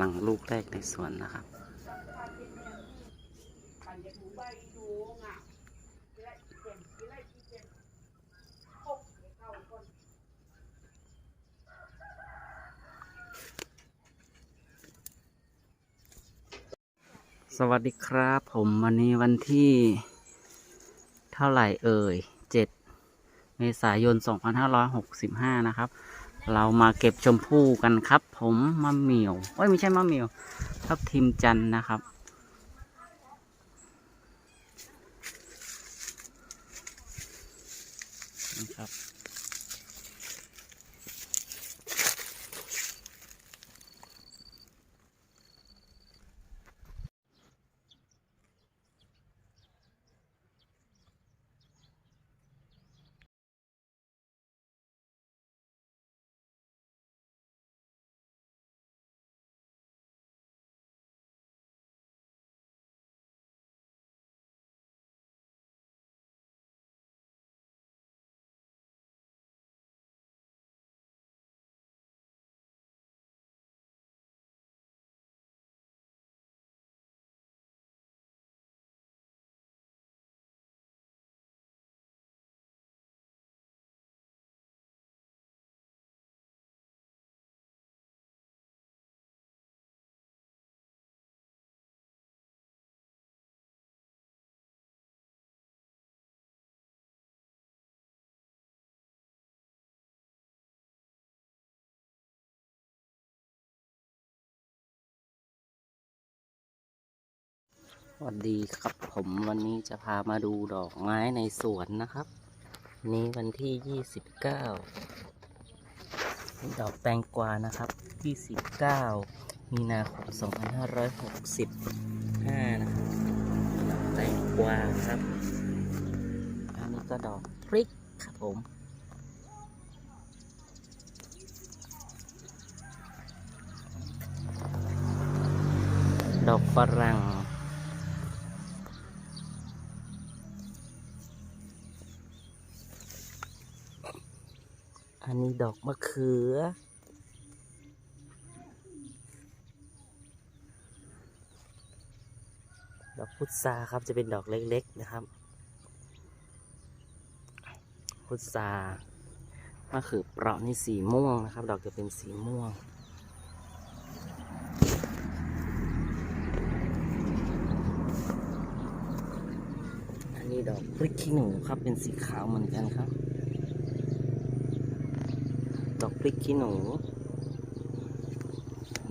รั่งลูกแรกในสวนนะครับ สวัสดีครับผมวันนี้วันที่เท่าไหร่เอ่ย 7 เมษายน 2565 นะครับ เรามาเก็บชมพู่กันครับ ผมมะเหมียวโอ้ยไม่ใช่มะเหมียวทับทีมจันนะครับ นะครับ วัสดีครับผมวันนี้จะพามาดูดอกไม้ในสวนนะครับ นี้วันที่ 29 ดอกแตงกวานะครับ 29 มีนาคม 2565 นะครับดอกแตงกวาครับอันนี้ก็ดอกพริกครับผมดอกฝรั่ง อันนี้ดอกมะเขือ ดอกพุทราครับจะเป็นดอกเล็กๆนะครับ พุทรามะเขือเปราะนี่สีม่วงนะครับ ดอกจะเป็นสีม่วงอันนี้ดอกพริกขี้หนูครับเป็นสีขาวเหมือนกันครับ ดอกพริกขี้หนู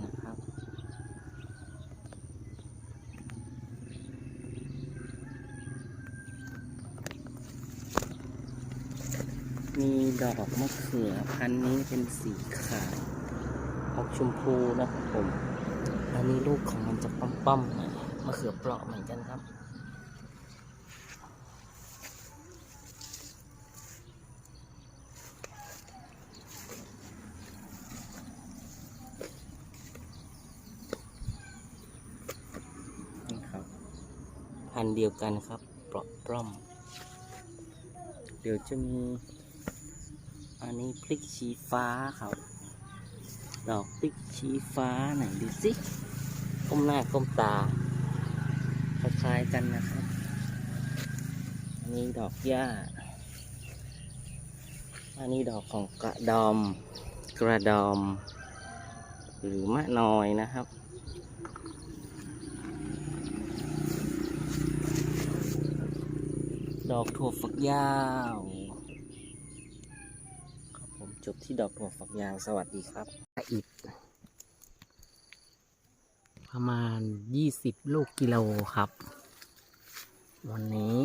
นะครับ มีดอกมะเขือพันนี้เป็นสีขาวออกชมพูนะครับผม อันนี้ลูกของมันจะป้อมๆหน่อยมะเขือเปราะเหมือนกันครับ นี่ครับ พันธุ์เดียวกันครับเปราะปล้อม เดี๋ยวจะมี อันนี้พริกชี้ฟ้าครับดอกพริกชี้ฟ้าไหนดูสิก้มหน้าก้มตาคล้ายๆกันนะครับ อันนี้ดอกหญ้า อันนี้ดอกของกระดอม กระดอม หรือมะนอยนะครับ ดอกถั่วฝักยาวครับผมจบที่ดอกถั่วฝักยาวสวัสดีครับอิดประมาณ 20 ลูกกิโลครับ วันนี้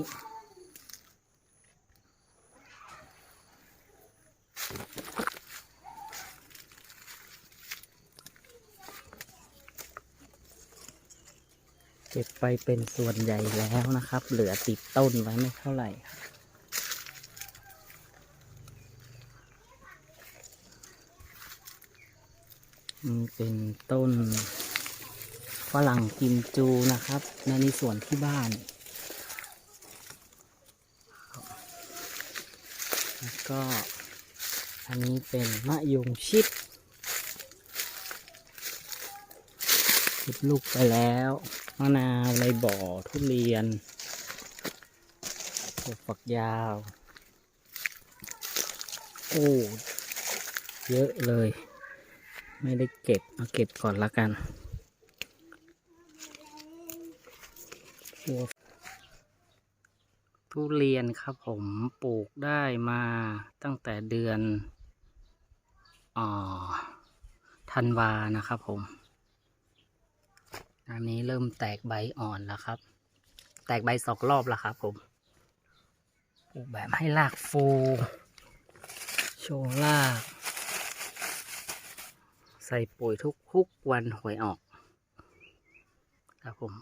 เก็บไปเป็นส่วนใหญ่แล้วนะครับ เหลือติดต้นไว้ไม่เท่าไหร่ครับนี่เป็นต้นฝรั่งกิมจูนะครับนั่นในสวนที่บ้าน แล้วก็อันนี้เป็นมะยงชิดติดลูกไปแล้ว มะนาวในบ่อทุเรียนปลูกฝักยาว โอ้เยอะเลย ไม่ได้เก็บ เอาเก็บก่อนละกันทุเรียนครับผมปลูกได้มาตั้งแต่เดือนอ่อธันวานะครับผม อันนี้เริ่มแตกใบอ่อนแล้วครับ แตกใบสองรอบแล้วครับผมปลูกแบบให้รากฟูโชว์ราก ใส่ปุ๋ยทุกๆวันหวยออกครับผม